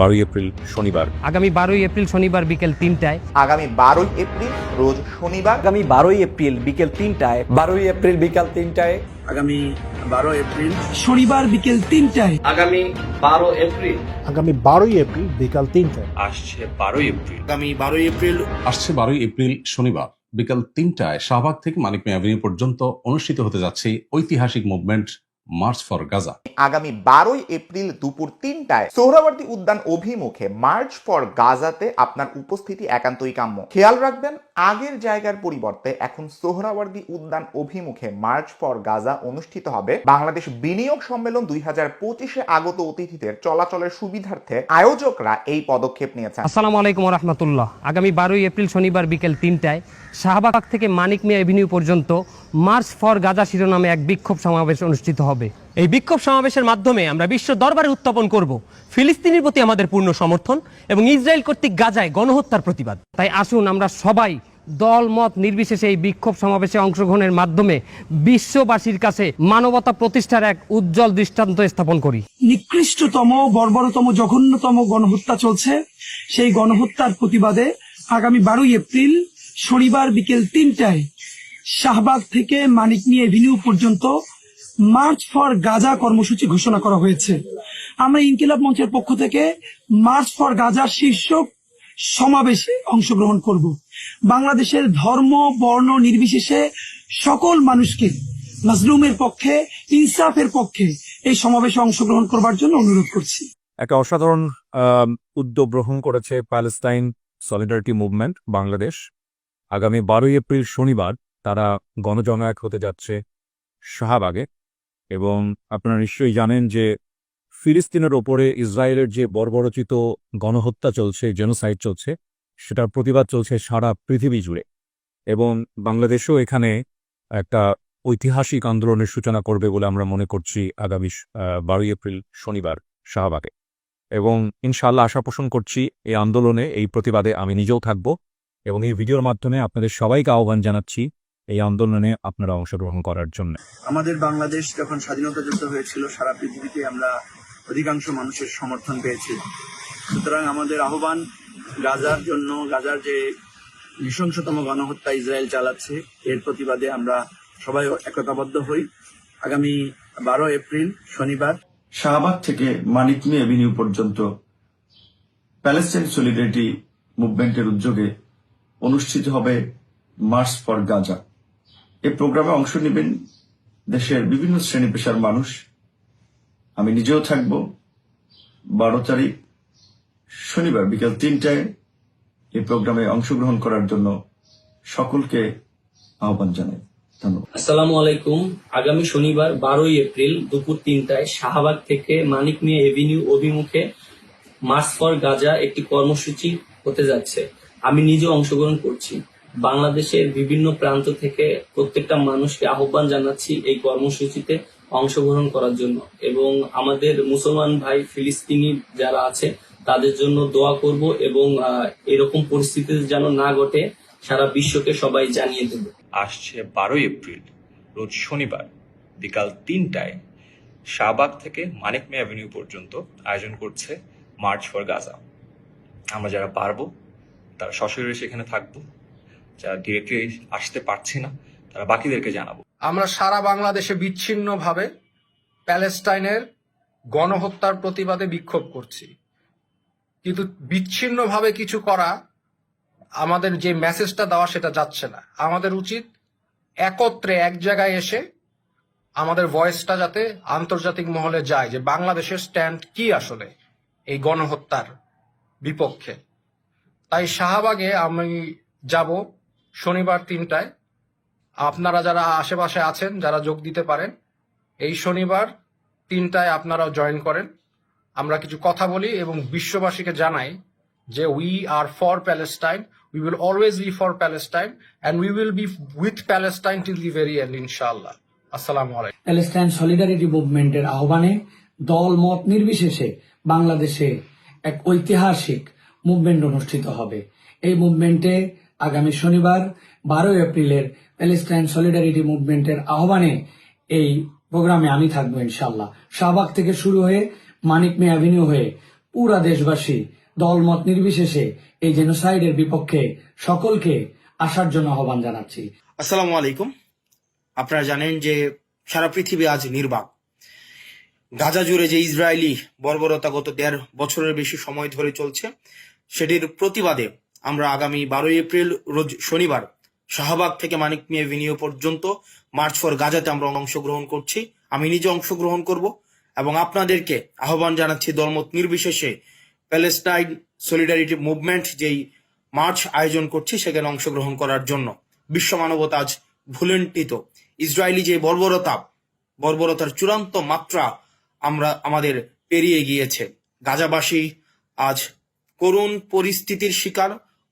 বারোই এপ্রিল শনিবার। আগামী বারোই এপ্রিল শনিবার বিকেল তিনটায়। আগামী বারোই এপ্রিল রোজ শনিবার। আগামী বারোই এপ্রিল বিকেল তিনটায়। বারোই এপ্রিল বিকাল তিনটায়। আগামী বারো এপ্রিল শনিবার বিকেল তিনটায়। আগামী বারো এপ্রিল। আগামী বারোই এপ্রিল বিকাল তিনটায়। আসছে বারোই এপ্রিল। আগামী বারোই এপ্রিল আসছে বারোই এপ্রিল শনিবার বিকাল তিনটায়। শাহবাগ থেকে মানিক মে অ্যাভিনিউ পর্যন্ত অনুষ্ঠিত হতে যাচ্ছে ঐতিহাসিক মুভমেন্ট মার্চ ফর গাজা আগামী বারোই এপ্রিল দুপুর তিনটায় সোহরাওয়ার্দী উদ্যান অভিমুখে মার্চ ফর গাজাতে আপনার উপস্থিতি একান্তই কাম্য। খেয়াল রাখবেন আগের জায়গার পরিবর্তে এখন সোহরাওয়ার্দী উদ্যান অভিমুখে মার্চ ফর গাজা অনুষ্ঠিত হবে। বাংলাদেশ বিনিয়োগ সম্মেলন দুই হাজার পঁচিশে আগত অতিথিদের চলাচলের সুবিধার্থে আয়োজকরা এই পদক্ষেপ নিয়েছেন। আসসালামু আলাইকুম রহমতুল্লাহ। আগামী বারোই এপ্রিল শনিবার বিকেল তিনটায় শাহবাগ থেকে মানিক মিয়া এভিনিউ পর্যন্ত মার্চ ফর গাজা শিরোনামে এক বিক্ষোভ সমাবেশ অনুষ্ঠিত হবে। এই বিক্ষোভ সমাবেশের মাধ্যমে আমরা বিশ্ব দরবারে উত্থাপন করব। ফিলিস্তিনের প্রতি আমাদের পূর্ণ সমর্থন এবং ইসরায়েল কর্তৃক গাজায় গণহত্যার প্রতিবাদ। তাই আসুন আমরা সবাই দল, মত নির্বিশেষে এই বিক্ষোভ সমাবেশে অংশগ্রহণের মাধ্যমে বিশ্ববাসীর কাছে মানবতা প্রতিষ্ঠার এক উজ্জ্বল দৃষ্টান্ত স্থাপন করি। নিকৃষ্টতম, বর্বরতম, জঘন্যতম গণহত্যা চলছে। সেই গণহত্যার প্রতিবাদে আগামী বারোই এপ্রিল শনিবার বিকেল তিনটায় শাহবাগ থেকে মানিক নিয়ে এভিনিউ পর্যন্ত মার্চ ফর গাজা কর্মসূচি ঘোষণা করা হয়েছে। আমরা ইনকিলাব মঞ্চের পক্ষ থেকে মার্চ ফর গাজার শীর্ষক সমাবেশে অংশগ্রহণ করব। বাংলাদেশের ধর্ম, বর্ণ নির্বিশেষে সকল মানুষকে মাজলুমের পক্ষে, ইনসাফের পক্ষে এই সমাবেশে অংশগ্রহণ করবার জন্য অনুরোধ করছি। একটা অসাধারণ উদ্যোগ গ্রহণ করেছে প্যালেস্টাইন সলিডারিটি মুভমেন্ট, বাংলাদেশ। আগামী বারোই এপ্রিল শনিবার তারা গণজমায়েত হতে যাচ্ছে শাহবাগে। এবং আপনারা নিশ্চয়ই জানেন যে ফিলিস্তিনের ওপরে ইসরায়েলের যে বর্বরচিত গণহত্যা চলছে জেনোসাইড চলছে, সেটার প্রতিবাদ চলছে সারা পৃথিবী জুড়ে। এবং বাংলাদেশও এখানে একটা ঐতিহাসিক আন্দোলনের সূচনা করবে বলে আমরা মনে করছি আগামী বারোই এপ্রিল শনিবার শাহবাগে। এবং ইনশাআল্লাহ আশা পোষণ করছি এই আন্দোলনে, এই প্রতিবাদে আমি নিজেও থাকব এবং এই ভিডিওর মাধ্যমে আপনাদের সবাইকে আহ্বান জানাচ্ছি এই আন্দোলনে আপনারা অংশগ্রহণ করার জন্য। আমাদের বাংলাদেশ যখন স্বাধীনতা যুদ্ধ হয়েছিল সারা পৃথিবীতে আমরা অধিকাংশ মানুষের সমর্থন পেয়েছি। সুতরাং আমাদের আহ্বান গাজার জন্য গাজার যে নৃশংসতম গণহত্যা ইসরায়েল চালাচ্ছে এর প্রতিবাদে আমরা সবাই একতাবদ্ধ হই। আগামী বারো এপ্রিল শনিবার। শাহবাগ থেকে মানিক মে এভিনিউ পর্যন্ত প্যালেস্টাইন সলিডারিটি মুভমেন্টের উদ্যোগে অনুষ্ঠিত হবে মার্চ ফর গাজা। এই প্রোগ্রামে অংশ নেবেন দেশের বিভিন্ন শ্রেণি পেশার মানুষ। আমি নিজেও থাকব। বারো তারিখ শনিবার বিকেল তিনটায় এই প্রোগ্রামে অংশগ্রহণ করার জন্য সকলকে আহ্বান জানাই। ধন্যবাদ। আসসালামু আলাইকুম। আগামী শনিবার বারোই এপ্রিল দুপুর তিনটায় শাহবাগ থেকে মানিক মিয়া এভিনিউ অভিমুখে মার্চ ফর গাজা একটি কর্মসূচি হতে যাচ্ছে। আমি নিজে অংশগ্রহণ করছি। বাংলাদেশের বিভিন্ন প্রান্ত থেকে প্রত্যেকটা মানুষকে আহ্বান জানাচ্ছি এই কর্মসূচিতে অংশগ্রহণ করার জন্য। এবং আমাদের মুসলমান ভাই ফিলিস্তিনি যারা আছে, তাদের জন্য দোয়া করব এবং এরকম পরিস্থিতি যেন না ঘটে, সারা বিশ্বকে সবাই জানিয়ে দেবো। আসছে বারোই এপ্রিল, রোজ শনিবার, বিকাল তিনটায়, শাহবাগ থেকে মানিক মে অ্যাভিনিউ পর্যন্ত আয়োজন করছে মার্চ ফর গাজা। আমরা যারা পারব, তারা সশরীরে সেখানে থাকব। যারা ডিরেক্টলি আসতে পারছি না, তারা বাকিদেরকে জানাব। আমরা সারা বাংলাদেশে বিচ্ছিন্নভাবে প্যালেস্টাইনের গণহত্যার প্রতিবাদে বিক্ষোভ করছি। কিন্তু বিচ্ছিন্নভাবে কিছু করা আমাদের যে মেসেজটা দেওয়া সেটা যাচ্ছে না। আমাদের উচিত একত্রে এক জায়গায় এসে আমাদের ভয়েসটা যাতে আন্তর্জাতিক মহলে যায় যে বাংলাদেশের স্ট্যান্ড কি আসলে এই গণহত্যার বিপক্ষে। তাই শাহবাগে আমি যাব শনিবার তিনটায়। আপনারা যারা আশেপাশে আছেন, যারা যোগ দিতে পারেন, এই শনিবার তিনটায় আপনারাও জয়েন করেন। আমরা কিছু কথা বলি এবং বিশ্ববাসীকে জানাই যে we are for Palestine we will always be for Palestine and we will be with Palestine till the very end ইনশাআল্লাহ আসসালামু আলাইকুম প্যালেস্টাইন সলিডারিটি মুভমেন্টের আহ্বানে দল মত নির্বিশেষে বাংলাদেশে এক ঐতিহাসিক মুভমেন্ট অনুষ্ঠিত হবে। এই মুভমেন্টে আগামী শনিবার, বারোই এপ্রিলের প্যালেস্টাইন সলিডারিটি মুভমেন্টের আহ্বানে এই প্রোগ্রামে আমি থাকব ইনশাল্লাহ শাহবাগ থেকে শুরু হয়ে মানিক মে অ্যাভিনিউ হয়ে পুরা দেশবাসী দলমত নির্বিশেষে এই জেনোসাইডের বিপক্ষে সকলকে আসার জন্য আহ্বান জানাচ্ছি। আসসালামু আলাইকুম। আপনারা জানেন যে সারা পৃথিবী আজ নির্বাক। গাজা জুড়ে যে ইসরায়েলি বর্বরতা গত দেড় বছরের বেশি সময় ধরে চলছে, সেটির প্রতিবাদে আমরা আগামী বারোই এপ্রিল রোজ শনিবার শাহবাগ থেকে মানিক মিয়া এভিনিউ পর্যন্ত মার্চ ফর গাজাতে আমরা অংশগ্রহণ করছি। আমি নিজে অংশগ্রহণ করব এবং আপনাদেরকে আহ্বান জানাচ্ছি দলমত নির্বিশেষে প্যালেস্টাইন সলিডারিটি মুভমেন্ট যেই মার্চ আয়োজন করছি সেখানে অংশগ্রহণ করার জন্য। বিশ্ব মানবতা আজ ভুলন্টিত ইসরায়েলি যে বর্বরতা, বর্বরতার চূড়ান্ত মাত্রা আমরা, আমাদের পেরিয়ে গিয়েছে। গাজাবাসী আজ করুণ পরিস্থিতির শিকার।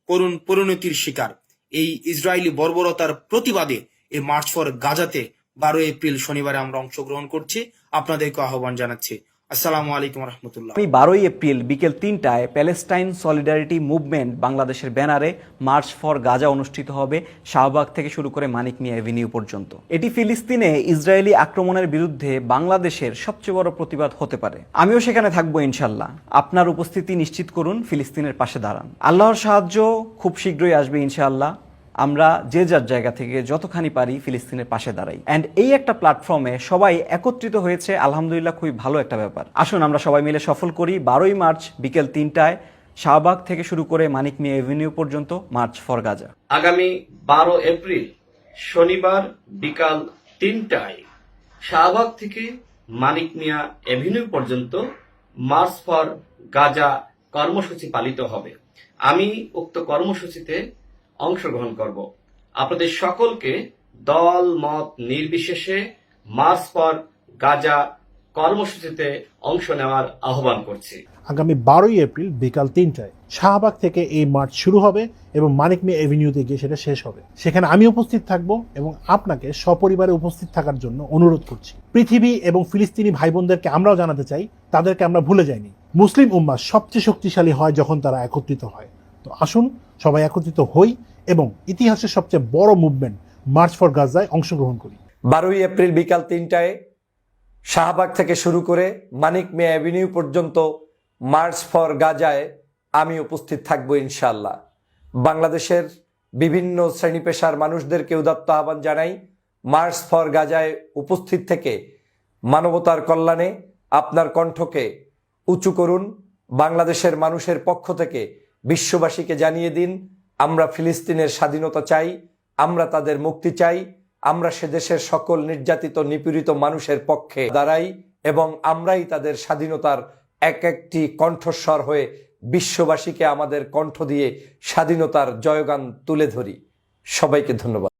করুণ পরিণতির শিকার। এই ইসরায়েলি বর্বরতার প্রতিবাদে এই মার্চ ফর গাজাতে বারো এপ্রিল শনিবারে আমরা অংশগ্রহণ করছি। আপনাদেরকে আহ্বান জানাচ্ছি। আসসালামু আলাইকুম রহমতুল্লাহ। আমি বারোই এপ্রিল বিকেল তিনটায় প্যালেস্টাইন সলিডারিটি মুভমেন্ট বাংলাদেশের ব্যানারে মার্চ ফর গাজা অনুষ্ঠিত হবে শাহবাগ থেকে শুরু করে মানিক মিয়া এভিনিউ পর্যন্ত। এটি ফিলিস্তিনে ইসরায়েলি আক্রমণের বিরুদ্ধে বাংলাদেশের সবচেয়ে বড় প্রতিবাদ হতে পারে। আমিও সেখানে থাকব ইনশাল্লাহ আপনার উপস্থিতি নিশ্চিত করুন, ফিলিস্তিনের পাশে দাঁড়ান। আল্লাহর সাহায্য খুব শীঘ্রই আসবে ইনশাআল্লাহ। আমরা যে যার জায়গা থেকে যতখানি পারি ফিলিস্তিনের পাশে দাঁড়াই। অ্যান্ড এই একটা প্ল্যাটফর্মে সবাই একত্রিত হয়েছে, আলহামদুলিল্লাহ খুবই ভালো একটা ব্যাপার। আসুন আমরা সবাই মিলে সফল করি। বারোই মার্চ বিকেল তিনটায় শাহবাগ থেকে শুরু করে মানিক মিয়া এভিনিউ পর্যন্ত, মার্চ ফর গাজা। আগামী বারো এপ্রিল, শনিবার বিকাল তিনটায় শাহবাগ থেকে মানিক মিয়া এভিনিউ পর্যন্ত মার্চ ফর গাজা কর্মসূচি পালিত হবে। আমি উক্ত কর্মসূচিতে অংশগ্রহণ করব। আপনাদের সকলকে দল, মত নির্বিশেষে মার্চ ফর গাজা কর্মসূচিতে অংশ নেওয়ার আহ্বান করছি। আগামী বারোই এপ্রিল বিকাল তিনটায় শাহবাগ থেকে এই মার্চ শুরু হবে এবং মানিক মিয়া এভিনিউতে গিয়ে সেটা শেষ হবে। সেখানে আমি উপস্থিত থাকব এবং আপনাকে সপরিবারে উপস্থিত থাকার জন্য অনুরোধ করছি। পৃথিবী এবং ফিলিস্তিনি ভাই বোনদেরকে আমরাও জানাতে চাই, তাদেরকে আমরা ভুলে যাইনি। মুসলিম উম্মা সবচেয়ে শক্তিশালী হয় যখন তারা একত্রিত হয়। তো আসুন সবাই একত্রিত হই এবং ইতিহাসের সবচেয়ে বড় মুভমেন্ট মার্চ ফর গাজায় অংশগ্রহণ করি। বারোই এপ্রিল বিকাল তিনটায় শাহবাগ থেকে শুরু করে মানিক মিয়া অ্যাভিনিউ পর্যন্ত মার্চ ফর গাজায় আমি উপস্থিত থাকব ইনশাল্লাহ বাংলাদেশের বিভিন্ন শ্রেণি পেশার মানুষদেরকে উদাত্ত আহ্বান জানাই মার্চ ফর গাজায় উপস্থিত থেকে মানবতার কল্যাণে আপনার কণ্ঠকে উঁচু করুন, বাংলাদেশের মানুষের পক্ষ থেকে বিশ্ববাসীকে জানিয়ে দিন, আমরা ফিলিস্তিনের স্বাধীনতা চাই, আমরা তাদের মুক্তি চাই, আমরা সে দেশের সকল নির্যাতিত, নিপীড়িত মানুষের পক্ষে দাঁড়াই এবং আমরাই তাদের স্বাধীনতার এক একটি কণ্ঠস্বর হয়ে বিশ্ববাসীকে আমাদের কণ্ঠ দিয়ে স্বাধীনতার জয়গান তুলে ধরি। সবাইকে ধন্যবাদ।